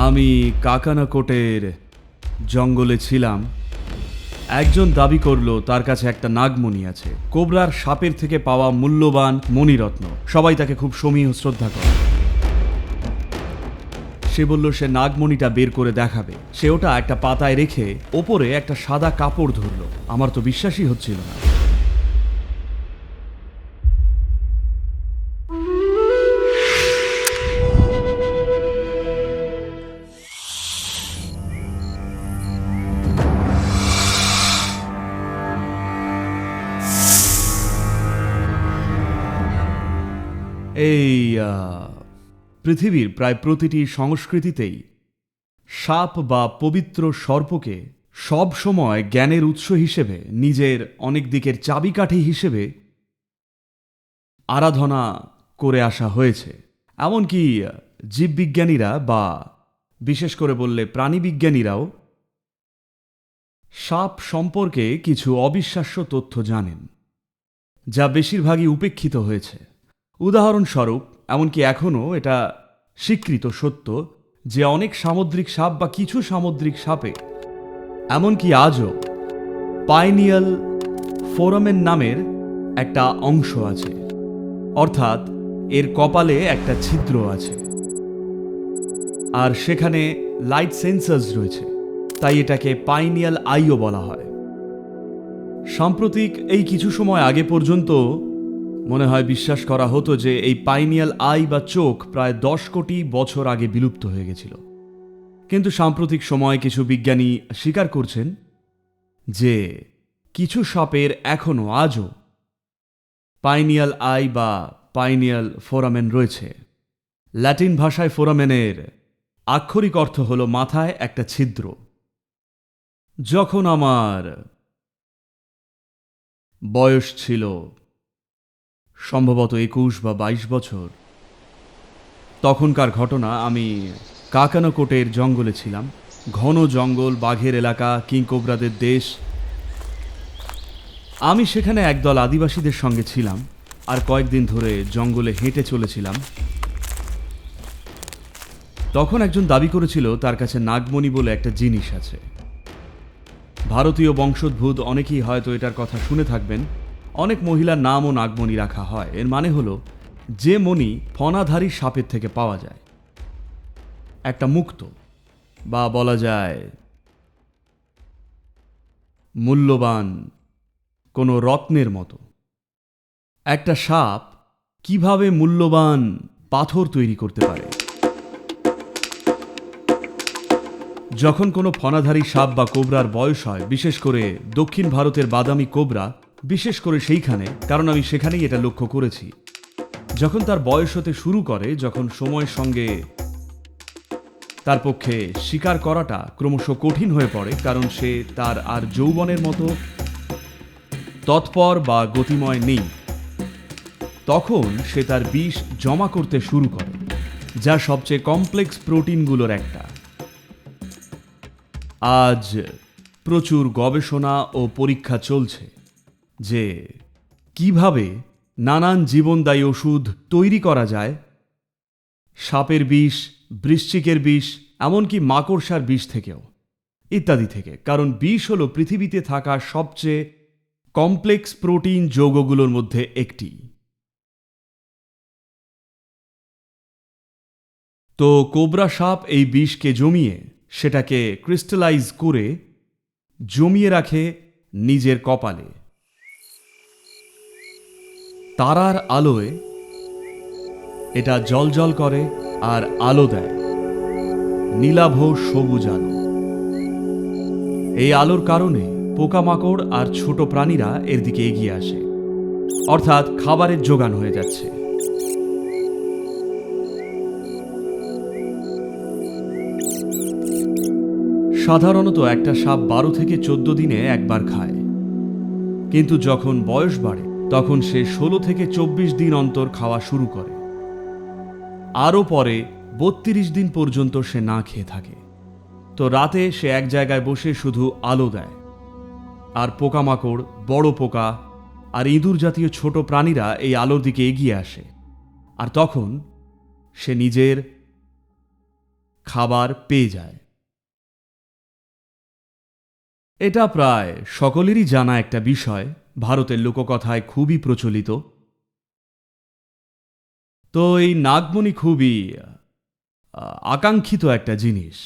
আমি কাকানাকোটের জঙ্গলে ছিলাম। একজন দাবি করল, তার কাছে একটা নাগমণি আছে। কোবরার সাপের থেকে পাওয়া মূল্যবান মণিরত্ন। সবাই তাকে খুব সমীহ শ্রদ্ধা করে। সে বলল, সে নাগমণিটা বের করে দেখাবে। সে ওটা একটা পাতায় রেখে ওপরে একটা সাদা কাপড় ধরলো। আমার তো বিশ্বাসই হচ্ছিল না। পৃথিবীর প্রায় প্রতিটি সংস্কৃতিতেই সাপ বা পবিত্র সর্পকে সব সময় জ্ঞানের উৎস হিসেবে, নিজের অনেক দিকের চাবিকাঠি হিসেবে আরাধনা করে আসা হয়েছে। এমনকি জীববিজ্ঞানীরা বা বিশেষ করে বললে প্রাণীবিজ্ঞানীরাও সাপ সম্পর্কে কিছু অবিশ্বাস্য তথ্য জানেন, যা বেশিরভাগই উপেক্ষিত হয়েছে। উদাহরণস্বরূপ এমনকি এখনও এটা স্বীকৃত সত্য যে অনেক সামুদ্রিক সাপ বা কিছু সামুদ্রিক সাপে, এমনকি আজও পাইনিয়াল ফোরামেন নামের একটা অংশ আছে। অর্থাৎ এর কপালে একটা ছিদ্র আছে। আর সেখানে লাইট সেন্সার্স রয়েছে, তাই এটাকে পাইনিয়াল আইও বলা হয়। সাম্প্রতিক এই কিছু সময় আগে পর্যন্ত মনে হয় বিশ্বাস করা হতো যে এই পাইনিয়াল আই বা চোখ প্রায় দশ কোটি বছর আগে বিলুপ্ত হয়ে গেছিল। কিন্তু সাম্প্রতিক সময়ে কিছু বিজ্ঞানী স্বীকার করছেন যে কিছু সাপের এখনও আজও পাইনিয়াল আই বা পাইনিয়াল ফোরামেন রয়েছে। ল্যাটিন ভাষায় ফোরামেনের আক্ষরিক অর্থ হল মাথায় একটা ছিদ্র। যখন আমার বয়স ছিল সম্ভবত একুশ বা বাইশ বছর। তখনকার ঘটনা, আমি কাকানকোটের জঙ্গলে ছিলাম। ঘন জঙ্গল, বাঘের এলাকা কিংকোবরাদের দেশ। আমি সেখানে একদল আদিবাসীদের সঙ্গে ছিলাম আর কয়েকদিন ধরে জঙ্গলে হেঁটে চলেছিলাম। তখন একজন দাবি করেছিল, তার কাছে নাগমণি বলে একটা জিনিস আছে। ভারতীয় বংশোদ্ভূত অনেকেই হয়তো এটার কথা শুনে থাকবেন। অনেক মহিলার নামও নাগমণি রাখা হয়। এর মানে হলো, যে মণি ফনাধারী সাপের থেকে পাওয়া যায়। একটা মুক্ত, বা বলা যায়, মূল্যবান কোনো রত্নের মতো। একটা সাপ কীভাবে মূল্যবান পাথর তৈরি করতে পারে? যখন কোনো ফনাধারী সাপ বা কোবরার বয়স হয়, বিশেষ করে দক্ষিণ ভারতের বাদামি কোবরা বিশেষ করে সেইখানে, কারণ আমি সেখানেই এটা লক্ষ্য করেছি। যখন তার বয়স হতে শুরু করে, যখন সময়ের সঙ্গে তার পক্ষে শিকার করাটা ক্রমশ কঠিন হয়ে পড়ে, কারণ সে তার আর যৌবনের মতো তৎপর বা গতিময় নেই, তখন সে তার বিষ জমা করতে শুরু করে, যা সবচেয়ে কমপ্লেক্স প্রোটিনগুলোর একটা। আজ প্রচুর গবেষণা ও পরীক্ষা চলছে। যে কীভাবে নানান জীবনদায়ী ওষুধ তৈরি করা যায়? সাপের বিষ, বৃশ্চিকের বিষ, এমনকি মাকড়সার বিষ থেকেও, ইত্যাদি থেকে। কারণ বিষ হল পৃথিবীতে থাকা সবচেয়ে কমপ্লেক্স প্রোটিন যৌগগুলোর মধ্যে একটি। তো কোবরা সাপ এই বিষকে জমিয়ে সেটাকে ক্রিস্টালাইজ করে জমিয়ে রাখে নিজের কপালে। তারার আলোয় এটা জলজল করে আর আলো দেয়। নীলাভ সবুজ আলো এই আলোর কারণে পোকামাকড় আর ছোট প্রাণীরা এর দিকে এগিয়ে আসে। অর্থাৎ খাবারের যোগান হয়ে যাচ্ছে। সাধারণত একটা সাপ বারো থেকে চোদ্দ দিনে একবার খায়। কিন্তু যখন বয়স বাড়ে তখন সে ষোলো থেকে চব্বিশ দিন অন্তর খাওয়া শুরু করে। আরও পরে বত্রিশ দিন পর্যন্ত সে না খেয়ে থাকে। তো রাতে সে এক জায়গায় বসে শুধু আলো দেয়। আর পোকামাকড়, বড় পোকা আর ইঁদুর জাতীয় ছোট প্রাণীরা এই আলোর দিকে এগিয়ে আসে। আর তখন সে নিজের খাবার পেয়ে যায়। এটা প্রায় সকলেরই জানা একটা বিষয়। ভারতের লোককথায় খুবই প্রচলিত। তো এই নাগমণি খুবই আকাঙ্ক্ষিত একটা জিনিস,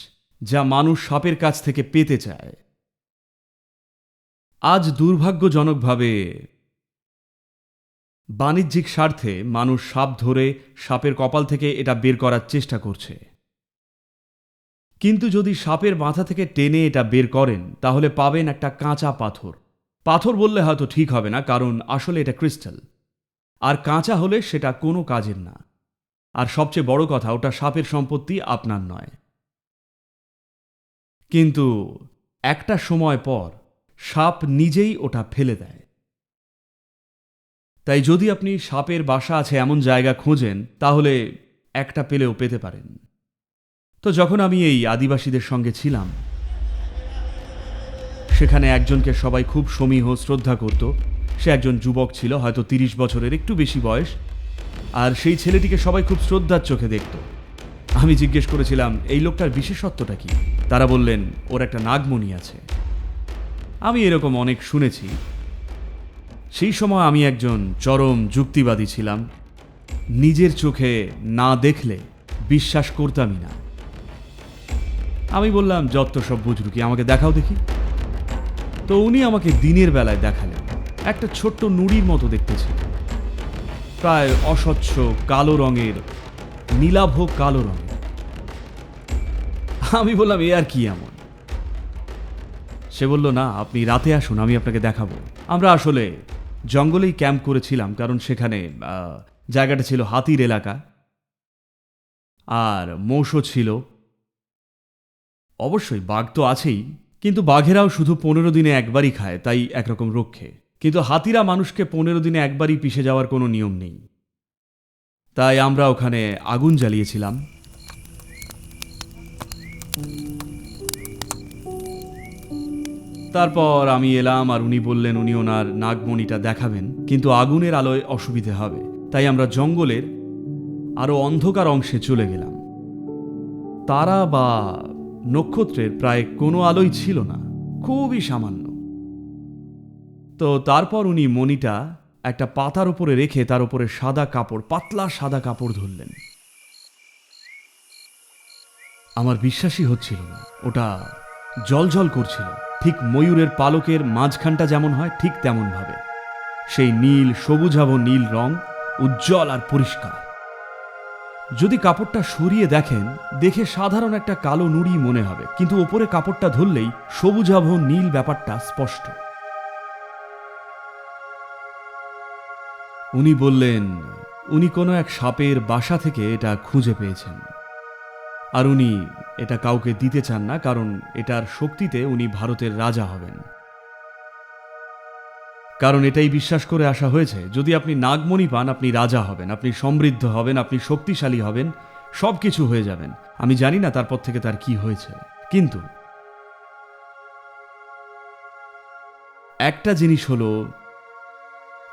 যা মানুষ সাপের কাছ থেকে পেতে চায়। আজ দুর্ভাগ্যজনকভাবে বাণিজ্যিক স্বার্থে মানুষ সাপ ধরে সাপের কপাল থেকে এটা বের করার চেষ্টা করছে। কিন্তু যদি সাপের মাথা থেকে টেনে এটা বের করেন, তাহলে পাবেন একটা কাঁচা পাথর। পাথর বললে হয়তো ঠিক হবে না, কারণ আসলে এটা ক্রিস্টাল। আর কাঁচা হলে সেটা কোনো কাজের না। আর সবচেয়ে বড় কথা, ওটা সাপের সম্পত্তি আপনার নয়। কিন্তু একটা সময় পর সাপ নিজেই ওটা ফেলে দেয়। তাই যদি আপনি সাপের বাসা আছে এমন জায়গা খোঁজেন, তাহলে একটা পেলেও পেতে পারেন। তো যখন আমি এই আদিবাসীদের সঙ্গে ছিলাম সেখানে একজনকে সবাই খুব সমীহ, শ্রদ্ধা করত। সে একজন যুবক ছিল, হয়তো তিরিশ বছরের, একটু বেশি বয়স। আর সেই ছেলেটিকে সবাই খুব শ্রদ্ধার চোখে দেখত। আমি জিজ্ঞেস করেছিলাম, এই লোকটার বিশেষত্বটা কি? তারা বললেন, ওর একটা নাগমণি আছে। আমি এরকম অনেক শুনেছি। সেই সময় আমি একজন চরম যুক্তিবাদী ছিলাম। নিজের চোখে না দেখলে বিশ্বাস করতামই না। আমি বললাম, যত সব বুঝলু কি আমাকে দেখাও দেখি। তো উনি আমাকে দিনের বেলায় দেখালেন। একটা ছোট্ট নুড়ির মতো দেখতে ছিল। প্রায় অস্বচ্ছ কালো রঙের, নীলাভ কালো রঙের। আমি বললাম, এ আর কি এমন? সে বলল, না, আপনি রাতে আসুন, আমি আপনাকে দেখাবো। আমরা আসলে জঙ্গলেই ক্যাম্প করেছিলাম, কারণ সেখানে জায়গাটা ছিল হাতির এলাকা। আর মোষও ছিল। অবশ্যই বাঘ তো আছেই। কিন্তু বাঘেরাও শুধু পনেরো দিনে একবারই খায়, তাই একরকম রক্ষে। কিন্তু হাতিরা মানুষকে পনেরো দিনে একবারই পিষে যাওয়ার কোনো নিয়ম নেই। তাই আমরা ওখানে আগুন জ্বালিয়েছিলাম। তারপর আমি এলাম আর উনি বললেন, উনি ওনার নাগমণিটা দেখাবেন, কিন্তু আগুনের আলোয় অসুবিধে হবে। তাই আমরা জঙ্গলের আরও অন্ধকার অংশে চলে গেলাম। তারা বা নক্ষত্রের প্রায় কোনো আলোই ছিল না, খুবই সামান্য। তো তারপর উনি মণিটা একটা পাতার উপরে রেখে তার উপরে সাদা কাপড়, পাতলা সাদা কাপড় ধরলেন। আমার বিশ্বাসই হচ্ছিল না, ওটা জলজল করছিল, ঠিক ময়ূরের পালকের মাঝখানটা যেমন হয়, ঠিক তেমন ভাবে সেই নীল, সবুজাভ নীল রং উজ্জ্বল আর পরিষ্কার। যদি কাপড়টা সরিয়ে দেখেন, দেখে সাধারণ একটা কালো নুড়ি মনে হবে। কিন্তু ওপরে কাপড়টা ধরলেই সবুজাভ নীল ব্যাপারটা স্পষ্ট। উনি বললেন, উনি কোনো এক সাপের বাসা থেকে এটা খুঁজে পেয়েছেন। আর উনি এটা কাউকে দিতে চান না, কারণ এটার শক্তিতে উনি ভারতের রাজা হবেন। কারণ এটাই বিশ্বাস করে আসা হয়েছে, যদি আপনি নাগমণি পান, আপনি রাজা হবেন, আপনি সমৃদ্ধ হবেন, আপনি শক্তিশালী হবেন সব কিছু হয়ে যাবেন। আমি জানি না তারপর থেকে তার কি হয়েছে। কিন্তু একটা জিনিস হলো,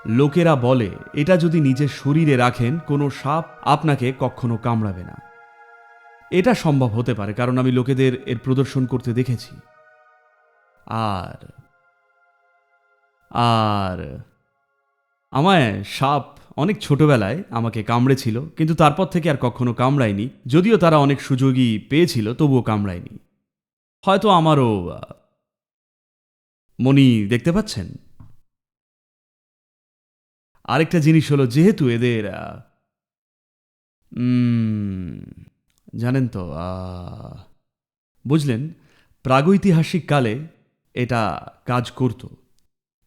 লোকেরা বলে, এটা যদি নিজের শরীরে রাখেন, কোনো সাপ আপনাকে কখনো কামড়াবে না। এটা সম্ভব হতে পারে, কারণ আমি লোকেদের এর প্রদর্শন করতে দেখেছি। আর আর আমায় সাপ অনেক ছোটবেলায় আমাকে কামড়েছিল, কিন্তু তারপর থেকে আর কখনো কামড়ায়নি। যদিও তারা অনেক সুযোগই পেয়েছিল, তবুও কামড়ায়নি। হয়তো আমারও মনি দেখতে পাচ্ছেন? আরেকটা জিনিস হলো, যেহেতু এদের জানেন তো বুঝলেন, প্রাগৈতিহাসিক কালে এটা কাজ করত।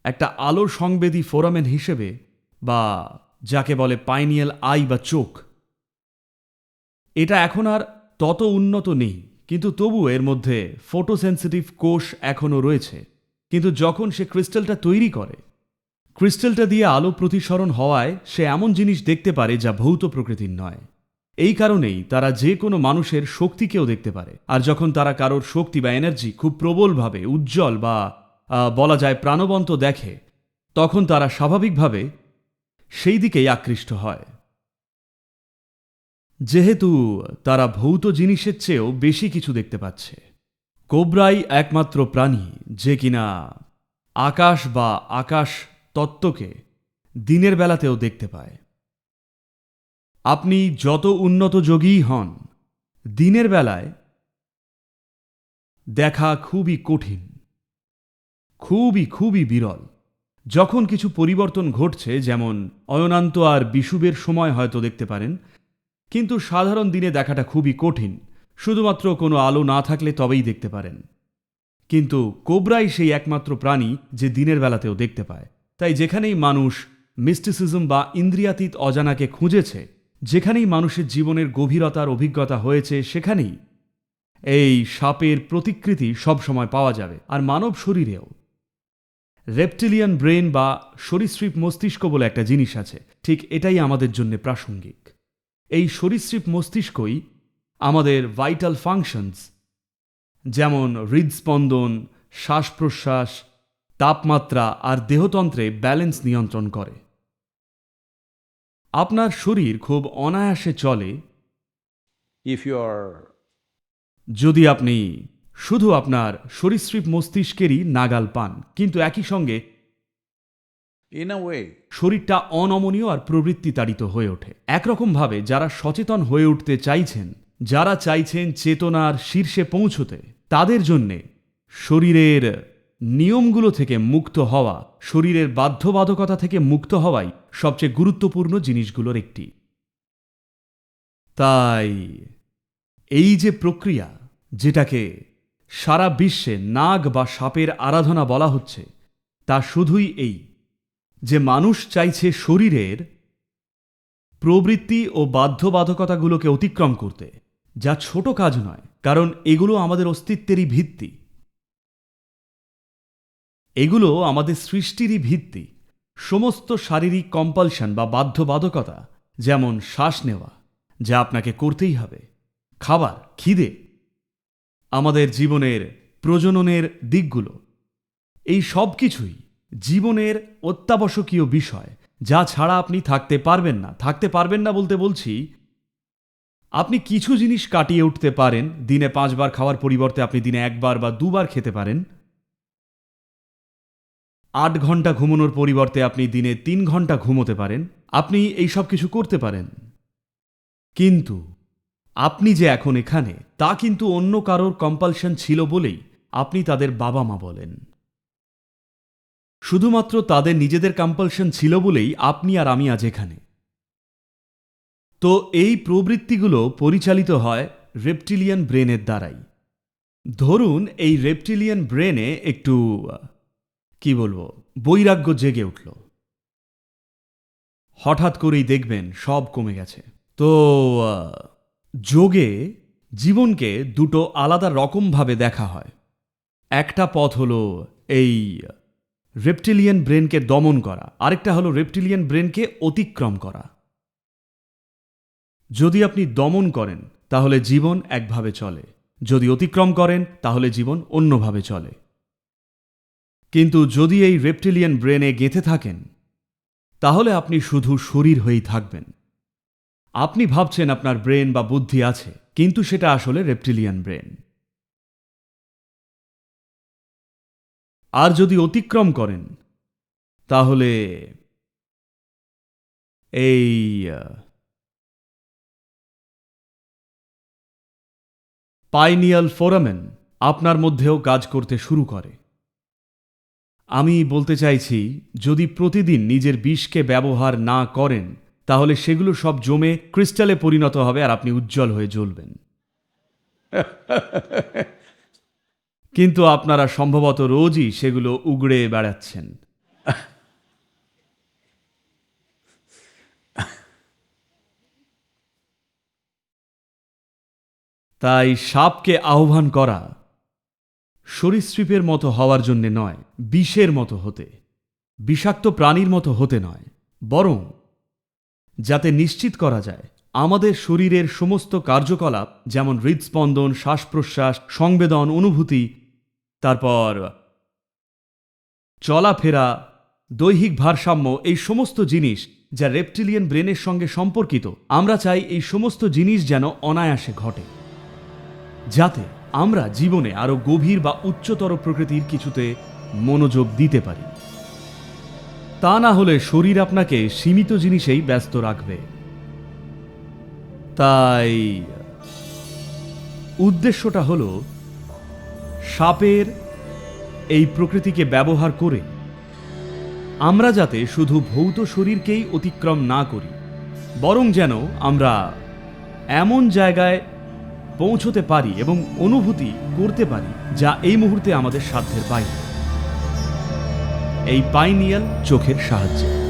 একটা আলো সংবেদী ফোরামেন হিসেবে বা যাকে বলে পাইনিয়াল আই বা চোখ। এটা এখন আর তত উন্নত নেই, কিন্তু তবু এর মধ্যে ফটোসেন্সিটিভ কোষ এখনও রয়েছে। কিন্তু যখন সে ক্রিস্টালটা তৈরি করে, ক্রিস্টালটা দিয়ে আলো প্রতিসরণ হওয়ায় সে এমন জিনিস দেখতে পারে যা ভৌত প্রকৃতির নয়। এই কারণেই তারা যে কোনো মানুষের শক্তিকেও দেখতে পারে। আর যখন তারা কারোর শক্তি বা এনার্জি খুব প্রবলভাবে, উজ্জ্বল বা বলা যায় প্রাণবন্ত দেখে, তখন তারা স্বাভাবিকভাবে সেই দিকেই আকৃষ্ট হয়। যেহেতু তারা ভৌত জিনিসের চেয়েও বেশি কিছু দেখতে পাচ্ছে। কোবরাই একমাত্র প্রাণী যে কিনা আকাশ বা আকাশ তত্ত্বকে দিনের বেলাতেও দেখতে পায়। আপনি যত উন্নত যোগীই হন, দিনের বেলায় দেখা খুবই কঠিন। খুবই খুবই বিরল। যখন কিছু পরিবর্তন ঘটছে, যেমন অয়নান্ত আর বিষুবের সময় হয়তো দেখতে পারেন, কিন্তু সাধারণ দিনে দেখাটা খুবই কঠিন, শুধুমাত্র কোনো আলো না থাকলে তবেই দেখতে পারেন। কিন্তু কোবরাই সেই একমাত্র প্রাণী যে দিনের বেলাতেও দেখতে পায়। তাই যেখানেই মানুষ মিস্টিসিজম বা ইন্দ্রিয়াতীত অজানাকে খুঁজেছে, যেখানেই মানুষের জীবনের গভীরতার অভিজ্ঞতা হয়েছে, সেখানেই এই সাপের প্রতিকৃতি সবসময় পাওয়া যাবে, আর মানব শরীরেও। রেপটিলিয়ান ব্রেন বা সরীসৃপ মস্তিষ্ক বলে একটা জিনিস আছে। ঠিক এটাই আমাদের জন্য প্রাসঙ্গিক। এই সরীসৃপ মস্তিষ্কই আমাদের ভাইটাল ফাংশনস যেমন হৃদস্পন্দন শ্বাস প্রশ্বাস তাপমাত্রা আর দেহতন্ত্রে ব্যালেন্স নিয়ন্ত্রণ করে। আপনার শরীর খুব অনায়াসে চলে ইফ are যদি আপনি শুধু আপনার সরীসৃপ মস্তিষ্কেরই নাগাল পান কিন্তু একই সঙ্গে way শরীরটা অনমনীয় আর প্রবৃত্তি তাড়িত হয়ে ওঠে। একরকমভাবে যারা সচেতন হয়ে উঠতে চাইছেন যারা চাইছেন চেতনার শীর্ষে পৌঁছতে তাদের জন্যে শরীরের নিয়মগুলো থেকে মুক্ত হওয়া শরীরের বাধ্যবাধকতা থেকে মুক্ত হওয়াই সবচেয়ে গুরুত্বপূর্ণ জিনিসগুলোর একটি। তাই এই যে প্রক্রিয়া যেটাকে সারা বিশ্বে নাগ বা সাপের আরাধনা বলা হচ্ছে। তা শুধুই এই যে মানুষ চাইছে শরীরের প্রবৃত্তি ও বাধ্যবাধকতাগুলোকে অতিক্রম করতে, যা ছোট কাজ নয়, কারণ এগুলো আমাদের অস্তিত্বেরই ভিত্তি। এগুলো আমাদের সৃষ্টিরই ভিত্তি। সমস্ত শারীরিক কম্পালশন বা বাধ্যবাধকতা, যেমন শ্বাস নেওয়া, যা আপনাকে করতেই হবে। খাবার, খিদে আমাদের জীবনের প্রজননের দিকগুলো। এই সব কিছুই জীবনের অত্যাবশ্যকীয় বিষয়, যা ছাড়া আপনি থাকতে পারবেন না। থাকতে পারবেন না বলতে বলছি, আপনি কিছু জিনিস কাটিয়ে উঠতে পারেন, দিনে পাঁচবার খাওয়ার পরিবর্তে আপনি দিনে একবার বা দুবার খেতে পারেন। আট ঘণ্টা ঘুমানোর পরিবর্তে আপনি দিনে তিন ঘণ্টা ঘুমোতে পারেন। আপনি এই সব কিছু করতে পারেন। কিন্তু আপনি যে এখন এখানে, তা কিন্তু অন্য কারোর কম্পালশন ছিল বলেই আপনি তাদের বাবা মা বলেন। শুধুমাত্র তাদের নিজেদের কম্পালশন ছিল বলেই আপনি আর আমি আজ এখানে। তো এই প্রবৃত্তিগুলো পরিচালিত হয় রেপটিলিয়ান ব্রেনের দ্বারাই। ধরুন, এই রেপটিলিয়ান ব্রেনে একটু, কি বলব, বৈরাগ্য জেগে উঠল। হঠাৎ করেই দেখবেন সব কমে গেছে। তো যোগে জীবনকে দুটো আলাদা রকমভাবে দেখা হয়। একটা পথ হলো এই রেপটিলিয়ান ব্রেনকে দমন করা, আরেকটা হলো রেপটিলিয়ান ব্রেনকে অতিক্রম করা। যদি আপনি দমন করেন, তাহলে জীবন একভাবে চলে। যদি অতিক্রম করেন, তাহলে জীবন অন্যভাবে চলে। কিন্তু যদি এই রেপটিলিয়ান ব্রেনে গেঁথে থাকেন, তাহলে আপনি শুধু শরীর হয়েই থাকবেন। আপনি ভাবছেন আপনার ব্রেন বা বুদ্ধি আছে, কিন্তু সেটা আসলে রেপটিলিয়ান ব্রেন আর যদি অতিক্রম করেন, তাহলে এই পাইনিয়াল ফোরামেন আপনার মধ্যেও কাজ করতে শুরু করে। আমি বলতে চাইছি, যদি প্রতিদিন নিজের বিষকে ব্যবহার না করেন তাহলে সেগুলো সব জমে ক্রিস্টালে পরিণত হবে আর আপনি উজ্জ্বল হয়ে জ্বলবেন। কিন্তু আপনারা সম্ভবত রোজই সেগুলো উগড়ে বেড়াচ্ছেন। তাই সাপকে আহ্বান করা সরীসৃপের মতো হওয়ার জন্যে নয় বিষের মতো হতে বিষাক্ত প্রাণীর মতো হতে নয় বরং যাতে নিশ্চিত করা যায়, আমাদের শরীরের সমস্ত কার্যকলাপ যেমন হৃদস্পন্দন শ্বাস প্রশ্বাস সংবেদন, অনুভূতি, তারপর চলাফেরা, দৈহিক ভারসাম্য, এই সমস্ত জিনিস যা রেপটিলিয়ান ব্রেনের সঙ্গে সম্পর্কিত, আমরা চাই এই সমস্ত জিনিস যেন অনায়াসে ঘটে। যাতে আমরা জীবনে আরও গভীর বা উচ্চতর প্রকৃতির কিছুতে মনোযোগ দিতে পারি। তা না হলে শরীর আপনাকে সীমিত জিনিসেই ব্যস্ত রাখবে। তাই উদ্দেশ্যটা হলো, সাপের এই প্রকৃতিকে ব্যবহার করে আমরা যাতে শুধু ভৌত শরীরকেই অতিক্রম না করি, বরং যেন আমরা এমন জায়গায় পৌঁছতে পারি এবং অনুভূতি করতে পারি যা এই মুহূর্তে আমাদের সাধ্যের বাইরে। এই পাইনিয়াল চোখের সাহায্যে।